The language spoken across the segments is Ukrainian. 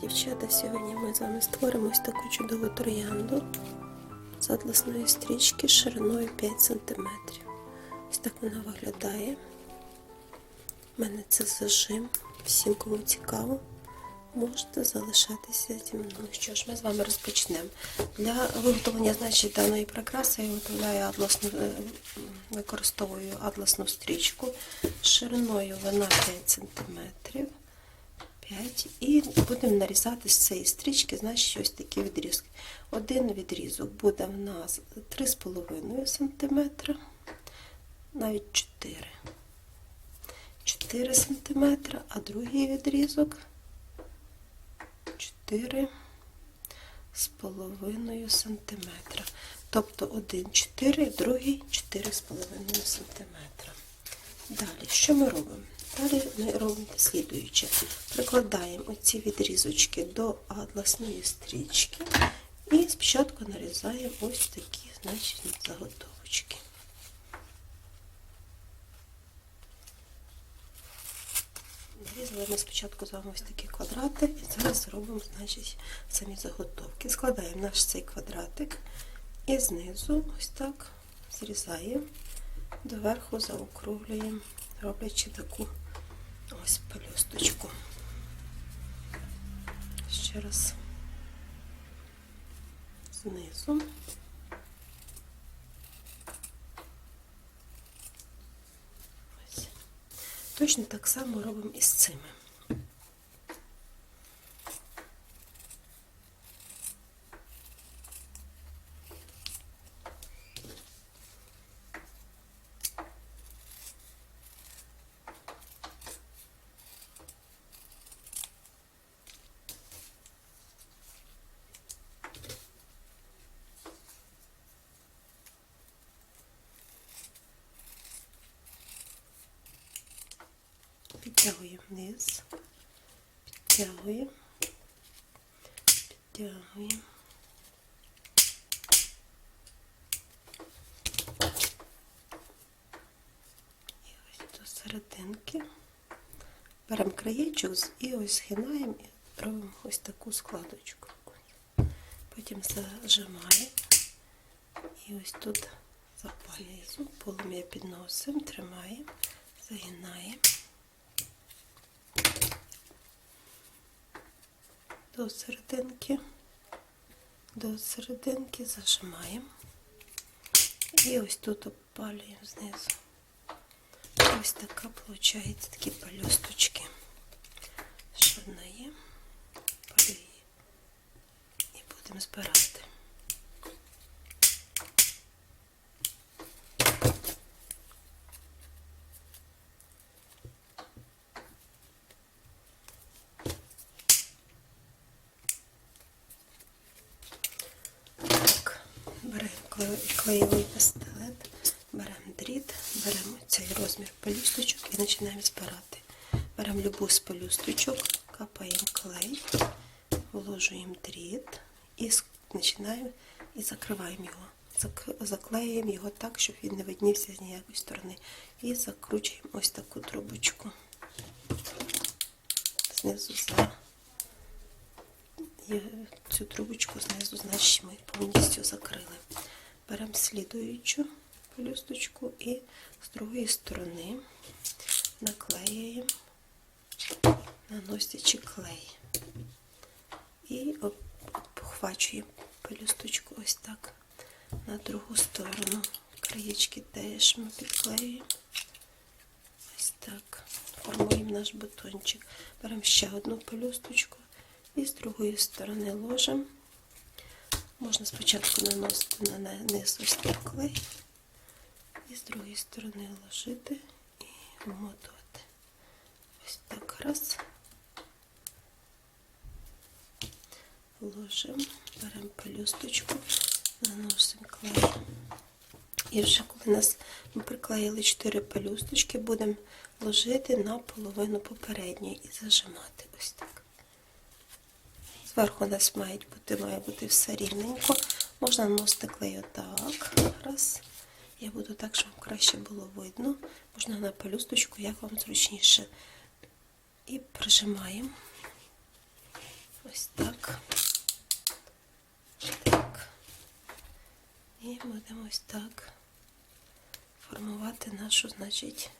дівчата, сьогодні ми з вами створимо ось таку чудову троянду з атласної стрічки шириною 5 см. Ось так вона виглядає. У мене це зажим. Всім, кому цікаво, можете залишатися зі мною. Що ж, ми з вами розпочнемо. Для виготовлення значить, даної прикраси я виготовляю атласну, е, використовую атласну стрічку шириною вона 5 см. 5. І будемо нарізати з цієї стрічки, значить, ось такі відрізки. Один відрізок буде в нас 3,5 см, навіть 4. 4 см, а другий відрізок 4 з половиною сантиметра. Тобто один 4, другий 4,5 сантиметра. Далі, що ми робимо? Далі ми робимо слідуюче. Прикладаємо оці відрізочки до атласної стрічки і спочатку нарізаємо ось такі значить, заготовочки. Нарізали ми спочатку з вами ось такі квадрати і зараз зробимо значить, самі заготовки. Складаємо наш цей квадратик і знизу ось так зрізаємо, доверху заокруглюємо, роблячи таку ось пелюсточку. Ще раз знизу. Ось. Точно так само робимо і з цими. Підтягуємо вниз, підтягуємо, підтягуємо. І ось до серединки. Беремо краєчок і ось згинаємо і робимо ось таку складочку. Потім зажимаємо і ось тут запалюємо, полум'я підносимо, тримаємо, загинаємо. До серединки, до серединки зажимаємо. І ось тут обпалюємо знизу. Ось така виходить такі пелюсточки. Ще одна є, палю. І будемо збирати. Так, беремо кле- клеєвий пістолет, беремо дріт, беремо цей розмір пелюсточок і починаємо збирати. Беремо любу з пелюсточок, капаємо клей, вложуємо дріт і починаємо і закриваємо його. Зак- Заклеюємо його так, щоб він не виднівся з ніякої сторони. І закручуємо ось таку трубочку. Знизу за цю трубочку знизу, значить, ми повністю закрили. Беремо слідуючу пелюсточку і з другої сторони наклеюємо, наносячи клей. І обхвачуємо пелюсточку ось так на другу сторону. Краєчки теж ми підклеюємо. Ось так. Формуємо наш бутончик. Беремо ще одну пелюсточку і з другої сторони ложимо. Можна спочатку наносити на низ ось так клей, і з другої сторони ложити і вмотувати. Ось так раз. Ложимо, беремо пелюсточку, наносимо клей. І вже коли нас ми приклеїли 4 пелюсточки, будемо ложити на половину попередньої і зажимати ось так. Зверху у нас мають бути, має бути все рівненько. Можна наносити клей отак. Раз. Я буду так, щоб краще було видно. Можна на пелюсточку, як вам зручніше. І прижимаємо Ось так. Так. І будемо ось так формувати нашу, значить,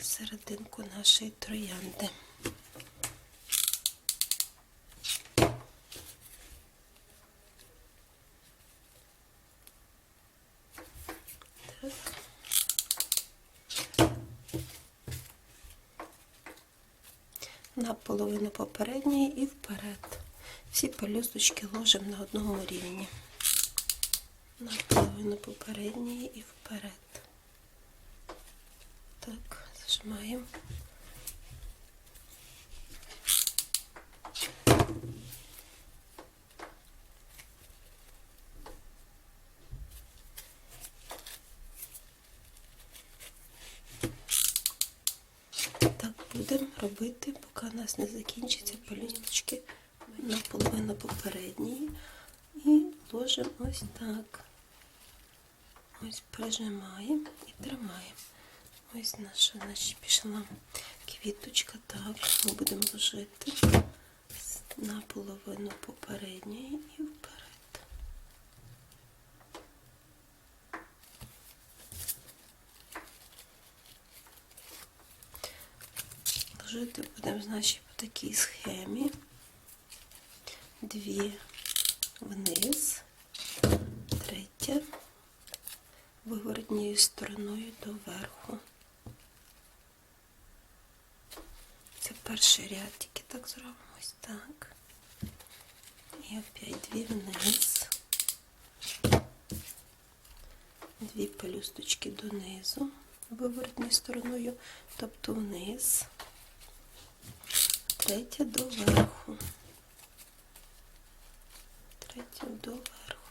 серединку нашої троянди. На половину попередньої і вперед. Всі пелюсточки ложимо на одному рівні. На половину попередньої і вперед. Так, зажимаємо. Так будемо робити, поки у нас не закінчаться пелюсточки наполовину попередньої. І ложимо ось так. Ось прижимаємо і тримаємо. Ось наша значить, пішла квіточка. Так, ми будемо ложити на половину попередньої і вперед. Ложити будемо, значить, по такій схемі. Дві вниз, третя виворотньою стороною до верху. Це перший ряд, тільки так зробимо ось так. І опять дві вниз. Дві пелюсточки донизу, виворотньою стороною, тобто вниз, третя до верху. Третя до верху.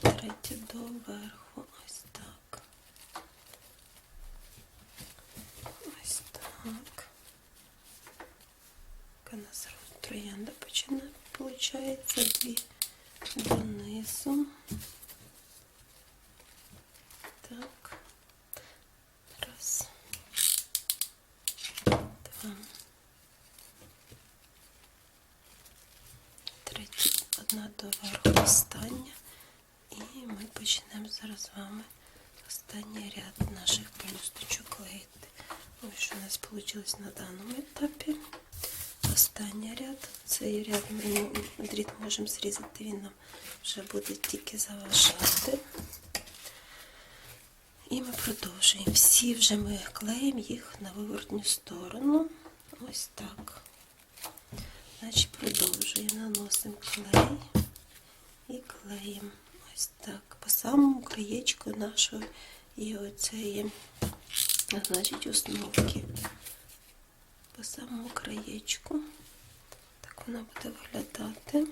Третя до верху. Ось так. Ось так. Яка у нас троянда починає, виходить, дві донизу. Так. Раз. Два. Третя, одна до верху, остання. І ми почнемо зараз з вами останній ряд наших пелюсточок клеїти. Ось що у нас вийшло на даному етапі. Останній ряд. Цей ряд ми дріт можемо зрізати, він нам вже буде тільки заважати. І ми продовжуємо. Всі вже ми клеїмо їх на виворотню сторону. Ось так. Значить, продовжуємо, наносимо клей і клеїмо. Ось так. По самому краєчку нашої і оцеї, значить, основки. По самому краєчку. Так вона буде виглядати.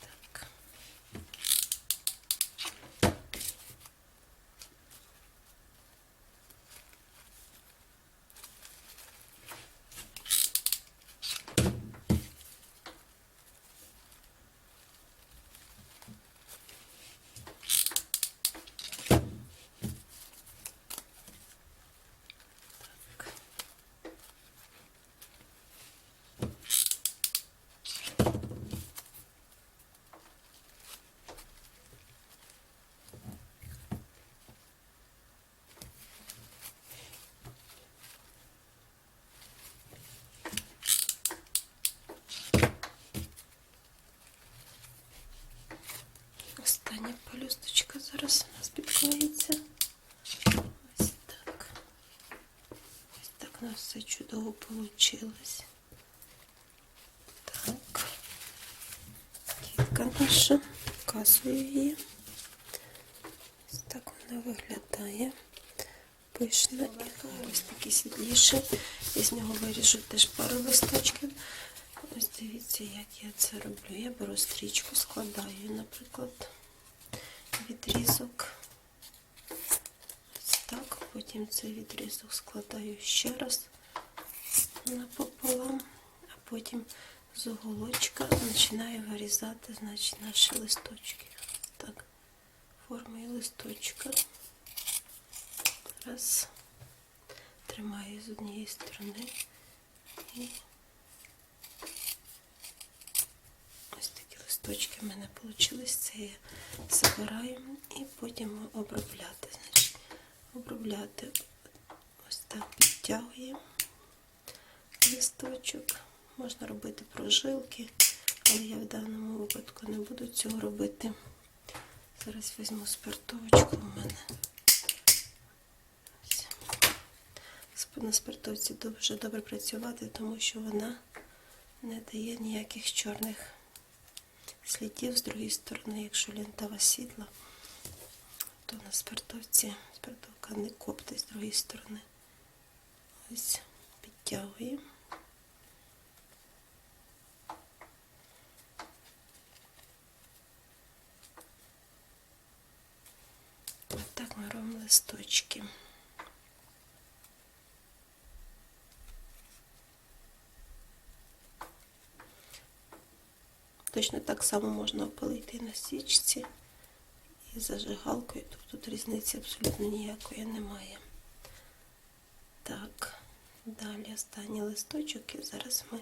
Так. Остання пелюсточка зараз у нас підклеїться. Ось так. Ось так у нас все чудово вийшло. Так. Кітка наша. Показую її. Ось так вона виглядає. Пишна і ось такі світліші. Я з нього виріжу теж пару листочків. Ось дивіться, як я це роблю. Я беру стрічку, складаю, наприклад, відрізок. Ось так, потім цей відрізок складаю ще раз напополам, а потім з уголочка починаю вирізати значить, наші листочки. Так, формою листочка. Раз. Тримаю з однієї сторони і ось такі листочки в мене вийшли. Це я забираю і потім обробляти. Значить, ось так підтягуємо листочок. Можна робити прожилки, але я в даному випадку не буду цього робити. Зараз візьму спиртовочку в мене. На спиртовці дуже добре працювати, тому що вона не дає ніяких чорних слідів з другої сторони, якщо лентава світла, то на спиртовці спиртовка не коптить з другої сторони. Ось підтягуємо. Отак ми робимо листочки. Точно так само можна опалити на січці і зажигалкою. Тобто тут різниці абсолютно ніякої немає. Так, далі останній листочок і зараз ми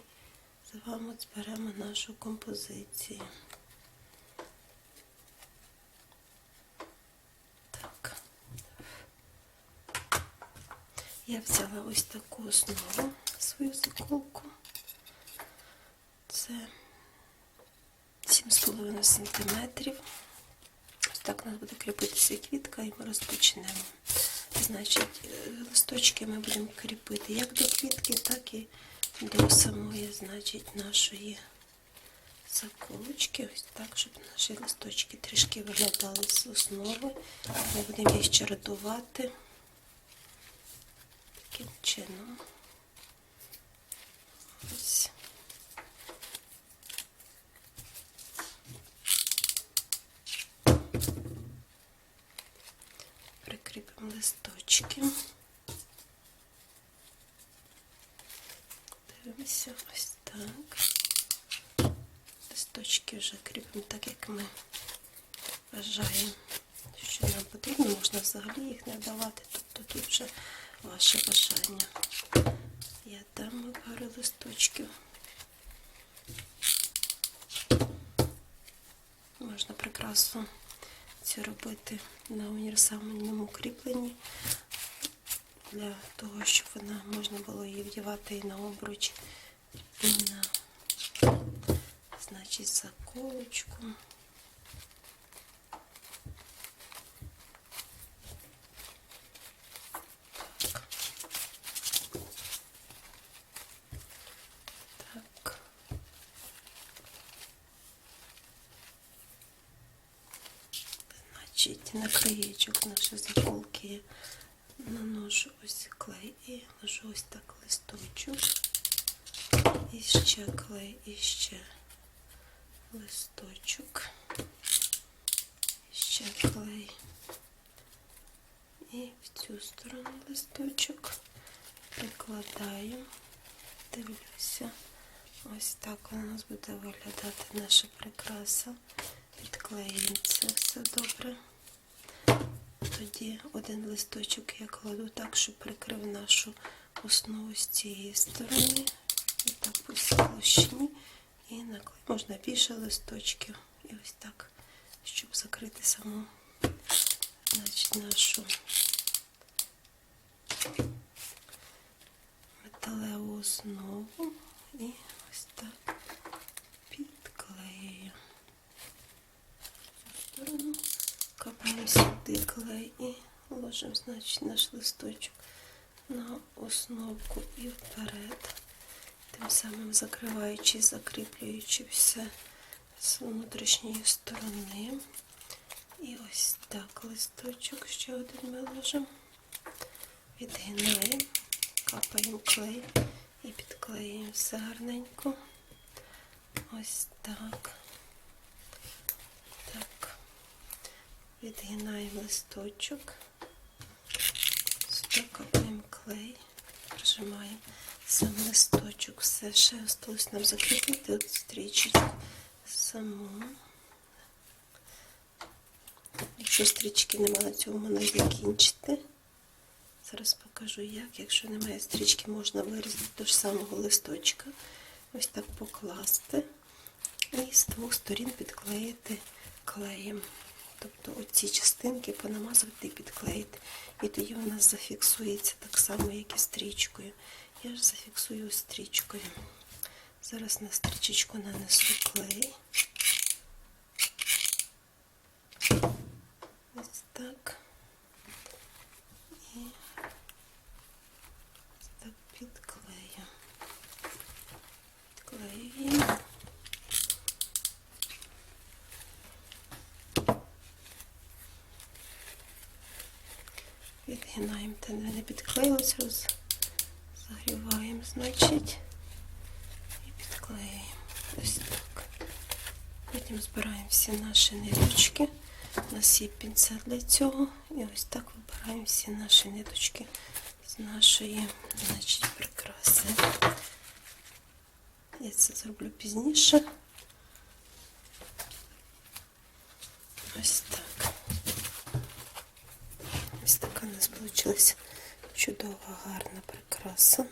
з вами зберемо нашу композицію. Так. Я взяла ось таку основу свою заколку. Це 7,5 см. Так у нас буде кріпитися квітка і ми розпочнемо. Значить, е, листочки ми будемо кріпити як до квітки, так і до самої, значить, нашої заколочки. Ось так, щоб наші листочки трішки виглядали з основи. Ми будемо їх ще чередувати таким чином. Ось. Листочки. Дивимося ось так. Листочки вже кріпимо так, як ми вважаємо, що нам потрібно. Можна взагалі їх не давати, тобто тут вже ваше бажання. Я дам пару листочків. Можна прекрасно це робити на універсальному кріпленні для того, щоб вона можна було її вдівати і на обруч, і на значить заколочку. Так. Так. Значить, на краєчок нашої заколки наношу ось клей і ложу ось так листочок. І ще клей, і ще листочок. І ще клей. І в цю сторону листочок прикладаю, дивлюся. Ось так у нас буде виглядати наша прикраса. Відклеїмо це все добре. Тоді один листочок я кладу так, щоб прикрив нашу основу з цієї сторони. І так по площині. І наклею. Можна більше листочків. І ось так, щоб закрити саму значить, нашу металеву основу. І ось так підклею сторону, капаємо сюди клей і ложимо, значить, наш листочок на основку і вперед, тим самим закриваючи, закріплюючи все з внутрішньої сторони. І ось так листочок ще один ми ложимо, відгинаємо, капаємо клей і підклеюємо все гарненько. Ось. Так, відгинаємо листочок, сюди клей, прижимаємо сам листочок. Все, ще осталось нам закріпити от стрічечку саму. Якщо стрічки немає на цьому, можна закінчити. Зараз покажу як. Якщо немає стрічки, можна вирізати до ж самого листочка. Ось так покласти. І з двох сторін підклеїти клеєм. Тобто оці частинки понамазувати і підклеїти. І тоді нас зафіксується так само, як і стрічкою. Я ж зафіксую стрічкою. Зараз на стрічечку нанесу клей. Ось так. І ось так підклею. Підклеюємо. Відгинаємо те, де не підклеїлося, роз... загріваємо, значить, і підклеюємо. Ось так. Потім збираємо всі наші ниточки. У нас є пінцет для цього. І ось так вибираємо всі наші ниточки з нашої значить, прикраси. Я це зроблю пізніше. Ось так. Ось така у нас вийшла чудова, гарна прикраса.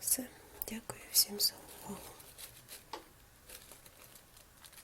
Все, дякую всім за увагу.